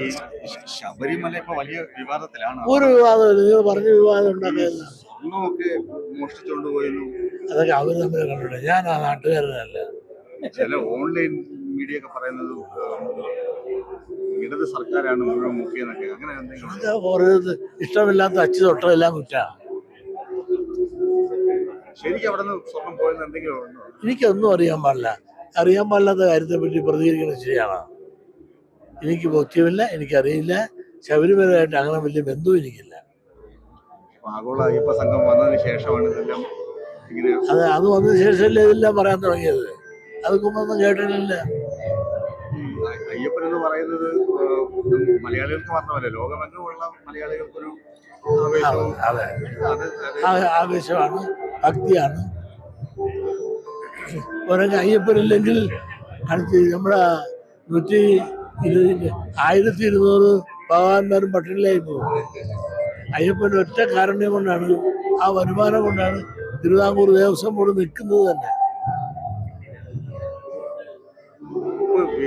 ഈ ശബരിമല ഇപ്പൊ വലിയ വിവാദത്തിലാണ്. ഒരു വിവാദമില്ല നിങ്ങൾ പറഞ്ഞ വിവാദം പോയിരുന്നു. അതൊക്കെ അവർ തമ്മിൽ കണ്ടില്ല ഞാൻ ആ നാട്ടുകാരനല്ല. ചില ഓൺലൈൻ മീഡിയ ഒക്കെ പറയുന്നത് ഇടത് സർക്കാരാണ് മുഴുവൻ അങ്ങനെ എന്തെങ്കിലും ഇഷ്ടമില്ലാത്ത അച്ചു തൊട്ടതെല്ലാം കുറ്റാണ് ശരിക്കും അവിടെ നിന്ന് സ്വർണം പോയെന്ന് എന്തെങ്കിലും എനിക്കൊന്നും അറിയാൻ പാടില്ല. അറിയാൻ പാടില്ലാത്ത കാര്യത്തെ പറ്റി പ്രതികരിക്കുന്നത് ശരിയാണ്? എനിക്ക് ബോധ്യമില്ല എനിക്കറിയില്ല. ശബരിമലയായിട്ട് അങ്ങനെ വലിയ ബന്ധവും എനിക്കില്ല. ആഗോള അയ്യപ്പ സംഘം വന്നതിന് ശേഷമാണ് ഇതെല്ലാം അത് അത് വന്നതിന് ശേഷമല്ലേ ഇതെല്ലാം പറയാൻ തുടങ്ങിയത്? അത് മുമ്പൊന്നും കേട്ടിട്ടില്ല. അയ്യപ്പൻ എന്ന് പറയുന്നത് മലയാളികൾക്ക് മാത്രമല്ല ലോകമെങ്ങുമുള്ള മലയാളികൾക്കൊരു ആവേശമാണ് ഭക്തിയാണ്. ഒരൊക്കെ അയ്യപ്പനില്ലെങ്കിൽ അടുത്ത് നമ്മുടെ നൂറ്റി ഇരുപത് ആയിരത്തി ഇരുന്നൂറ് ഭഗവാന്മാരും പട്ടിണിയിലായി പോകും അയ്യപ്പന്റെ ഒറ്റ കാരുണ്യം കൊണ്ടാണ് ആ വരുമാനം കൊണ്ടാണ് തിരുവിതാംകൂർ ദേവസ്വം ബോർഡ് നിൽക്കുന്നത് തന്നെ.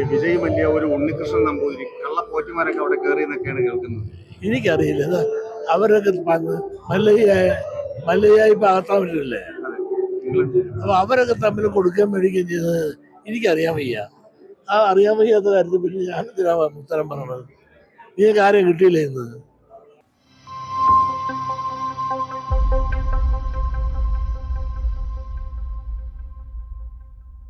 വിജയ് മല്യ ഒരു ഉണ്ണികൃഷ്ണൻ നമ്പൂതിരി കള്ളപ്പോറ്റുമാരൊക്കെ അവിടെ കയറി എന്നൊക്കെയാണ് കേൾക്കുന്നത്. എനിക്കറിയില്ല. ഇത് അവരൊക്കെ പണ്ട് മല്ലയ്യായ മല്ലയ്യായി ഇപ്പം അകത്താൻ പറ്റില്ലേ അപ്പൊ അവരൊക്കെ തമ്മിൽ കൊടുക്കാൻ മേടിക്കുകയും ചെയ്തത് എനിക്കറിയാൻ വയ്യ. ആ അറിയാൻ വയ്യാത്ത കാര്യത്തിൽ പിന്നെ ഞാൻ ഉത്തരം പറഞ്ഞത്? ഈ കാര്യം കിട്ടിയില്ല ഇന്ന്?